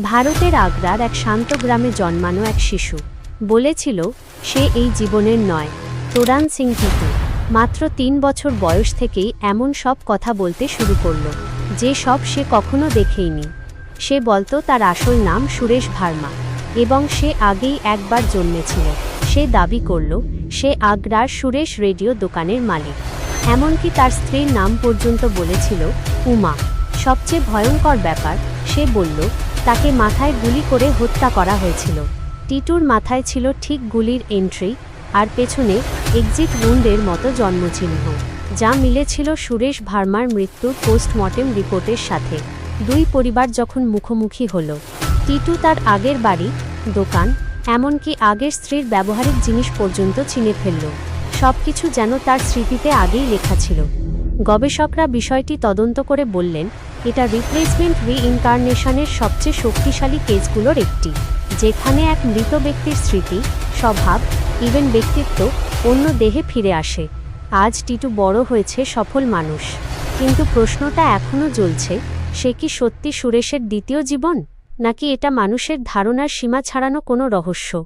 ভারতের আগ্রার এক শান্ত গ্রামে জন্মানো এক শিশু। বলেছিল, সে এই জীবনের নয়। তোরান সিং টিটু মাত্র তিন বছর বয়স থেকেই এমন সব কথা বলতে শুরু করল, যে সব সে কখনো দেখেইনি। সে বলতো, তার আসল নাম সুরেশ ভার্মা এবং সে আগেই একবার জন্মেছিল। সে দাবি করল, সে আগ্রার সুরেশ রেডিও দোকানের মালিক। এমনকি তার স্ত্রীর নাম পর্যন্ত বলেছিল, উমা। সবচেয়ে ভয়ঙ্কর ব্যাপার, সে বলল তাকে মাথায় গুলি করে হত্যা করা হয়েছিল। টিটুর মাথায় ছিল ঠিক গুলির এন্ট্রি আর পেছনে এক্সিট উন্ডের মতো জন্মচিহ্ন, যা মিলেছিল সুরেশ ভার্মার মৃত্যুর পোস্টমর্টেম রিপোর্টের সাথে। দুই পরিবার যখন মুখোমুখি হল, টিটু তার আগের বাড়ি, দোকান, এমনকি আগের স্ত্রীর ব্যবহারিক জিনিস পর্যন্ত চিনে ফেলল। সবকিছু যেন তার স্মৃতিতে আগেই লেখা ছিল। গবেষকরা বিষয়টি তদন্ত করে বললেন এটা রিপ্লেসমেন্ট রিইনকারনেশনের সবচেয়ে শক্তিশালী কেসগুলোর একটি, যেখানে এক মৃত ব্যক্তির স্মৃতি, স্বভাব ইভেন ব্যক্তিত্ব অন্য দেহে ফিরে আসে। আজ টিটু বড় হয়েছে সফল মানুষ। কিন্তু প্রশ্নটা এখনও জ্বলছে, সে কি সত্যি সুরেশের দ্বিতীয় জীবন? নাকি এটা মানুষের ধারণার সীমা ছাড়ানো কোনো রহস্য?